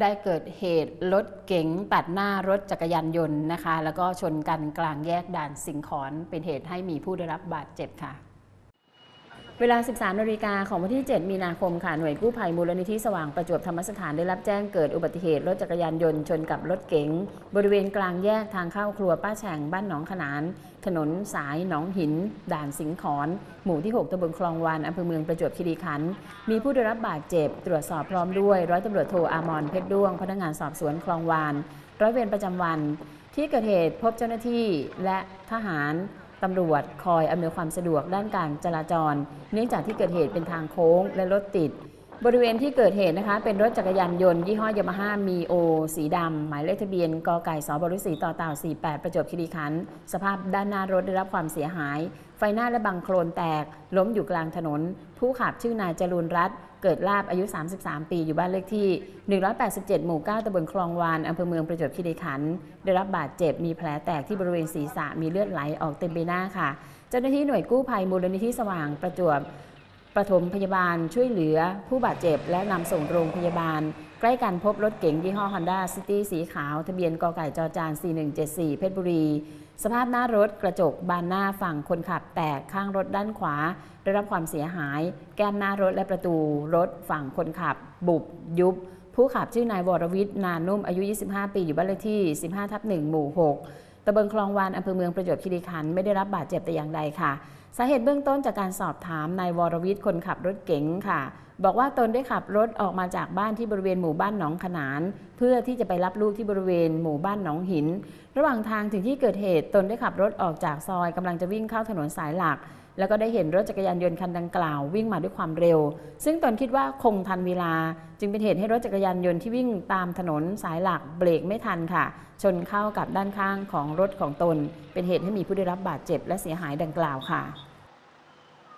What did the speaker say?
ได้เกิดเหตุรถเก๋งตัดหน้ารถจักรยานยนต์นะคะ แล้วก็ชนกันกลางแยกด่านสิงขอนเป็นเหตุให้มีผู้ได้รับบาดเจ็บค่ะ เวลา 13 นาฬิกาของวันที่ 7 มีนาคมค่ะ หน่วยกู้ภัยมูลนิธิสว่างประจวบธรรมสถานได้รับแจ้งเกิดอุบัติเหตุรถจักรยานยนต์ชนกับรถเก๋งบริเวณกลางแยกทางเข้าครัวป้าแฉ่งบ้านหนองขนาน ถนนสายหนองหิน ด่านสิงขอนหมู่ที่ 6ตำบลคลองวานอำเภอเมืองประจวบคีรีขันธ์มีผู้ได้รับบาดเจ็บ ตรวจสอบพร้อมด้วยร้อยตำรวจโทอามรเพชรด้วง พนักงานสอบสวนคลองวานร้อยเวรประจำวัน ที่เกิดเหตุพบเจ้าหน้าที่และทหาร ตำรวจคอยอำนวยความสะดวกด้านการจราจร เนื่องจากที่เกิดเหตุเป็นทางโค้งและรถติด บริเวณที่เกิดเหตุนะคะ เป็นรถจักรยานยนต์ยี่ห้อยามาฮ่ามีโอสีดำ หมายเลขทะเบียนกไก่สบริสีต่อเต่า 48 ประจวบคีรีขันธ์สภาพด้านหน้ารถได้รับความเสียหาย ไฟหน้าและบังโครนแตก ล้มอยู่กลางถนน ผู้ขับชื่อนายจรูนรัตน์เกิดลาบอายุ 33 ปี อยู่บ้านเลขที่ 187 หมู่ 9ตำบลคลองวานอำเภอเมืองประจวบคีรีขันธ์ได้รับบาดเจ็บมีแผลแตกที่บริเวณศีรษะมีเลือดไหลออกเต็มใบหน้าค่ะ เจ้าหน้าที่หน่วยกู้ภัยมูลนิธิสว่างประจวบ ประถมพยาบาลช่วยเหลือผู้บาดเจ็บและนำส่งโรงพยาบาล ใกล้กันพบรถเก๋งยี่ห้อ Honda City สีขาว ทะเบียนกไก่จจาน 4174 เพชรบุรี สภาพหน้ารถกระจกบานหน้าฝั่งคนขับแตกข้างรถด้านขวา ได้รับความเสียหาย แก้มหน้ารถและประตูรถฝั่งคนขับ บุบ ยุบ ผู้ขับชื่อนายวรวิทย์นานนุ่มอายุ 25 ปีอยู่บ้านเลขที่ 15ทับ1หมู่ 6ตำบลคลองวานอำเภอเมืองประจวบคีรีขันธ์ไม่ได้รับบาดเจ็บแต่อย่างใดค่ะ สาเหตุเบื้องต้นจากการสอบถามนายวรวิทย์คนขับรถเก๋งค่ะ บอกว่าตนได้ขับรถออกมาจากบ้านที่บริเวณหมู่บ้านหนองขนาน เพื่อที่จะไปรับลูกที่บริเวณหมู่บ้านหนองหิน ระหว่างทางถึงที่เกิดเหตุตนได้ขับรถออกจากซอยกำลังจะวิ่งเข้าถนนสายหลัก แล้วก็ได้เห็นรถจักรยานยนต์คันดังกล่าว วิ่งมาด้วยความเร็ว ซึ่งตนคิดว่าคงทันเวลา จึงเป็นเหตุให้รถจักรยานยนต์ที่วิ่งตามถนนสายหลักเบรกไม่ทันค่ะ ชนเข้ากับด้านข้างของรถของตน เป็นเหตุให้มีผู้ได้รับบาดเจ็บและเสียหายดังกล่าวค่ะ